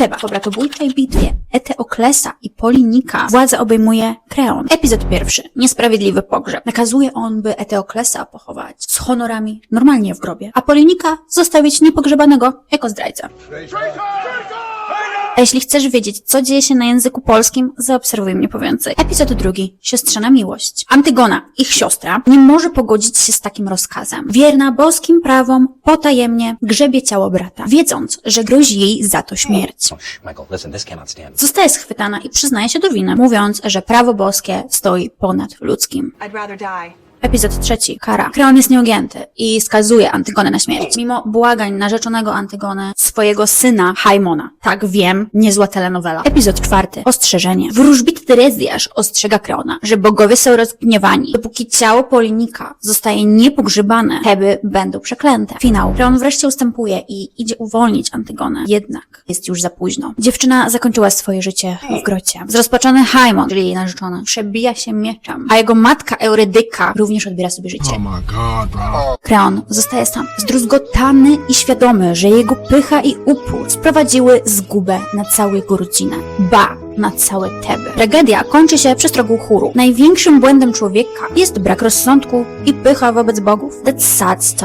Teba. Po bratobójczej bitwie Eteoklesa i Polinika władzę obejmuje Kreon. Epizod pierwszy. Niesprawiedliwy pogrzeb. Nakazuje on, by Eteoklesa pochować z honorami normalnie w grobie, a Polinika zostawić niepogrzebanego jako zdrajcę. A jeśli chcesz wiedzieć, co dzieje się na języku polskim, zaobserwuj mnie po więcej. Epizod drugi. Siostrzana miłość. Antygona, ich siostra, nie może pogodzić się z takim rozkazem. Wierna boskim prawom, potajemnie grzebie ciało brata, wiedząc, że grozi jej za to śmierć. Oh, sh- Michael, listen, this cannot stand. Zostaje schwytana i przyznaje się do winy, mówiąc, że prawo boskie stoi ponad ludzkim. I'd rather die. Epizod trzeci. Kara. Kreon jest nieugięty i skazuje Antygonę na śmierć. Mimo błagań narzeczonego Antygony, swojego syna Haimona. Tak, wiem, niezła telenowela. Epizod czwarty. Ostrzeżenie. Wróżbit Terezjasz ostrzega Kreona, że bogowie są rozgniewani. Dopóki ciało Polinika zostaje niepogrzebane, Teby będą przeklęte. Finał. Kreon wreszcie ustępuje i idzie uwolnić Antygonę. Jednak jest już za późno. Dziewczyna zakończyła swoje życie w grocie. Zrozpaczony Haimon, czyli jej narzeczony, przebija się mieczem, a jego matka Eurydyka również odbiera sobie życie. Oh. Kreon zostaje sam, zdruzgotany i świadomy, że jego pycha i upór sprowadziły zgubę na całą jego rodzinę. Ba, na całe Teby. Tragedia kończy się przestrogą chóru. Największym błędem człowieka jest brak rozsądku i pycha wobec bogów. That's sad story.